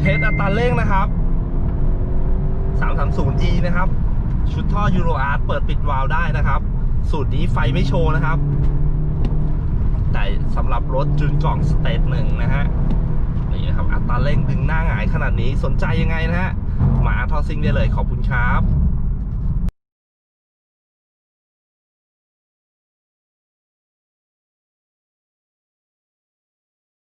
เทสอัตราเร่งนะครับ 330e นะครับ ชุดท่อยูโรอาร์ตเปิดปิดวาล์วได้นะครับ สูตรนี้ไฟไม่โชว์นะครับ แต่สำหรับรถจุนกล่องสเตทหนึ่งนะฮะนี่นะครับอัตราเร่งดึงหน้าหงายขนาดนี้สนใจยังไงนะฮะ มาทอซิงได้เลยขอบคุณครับ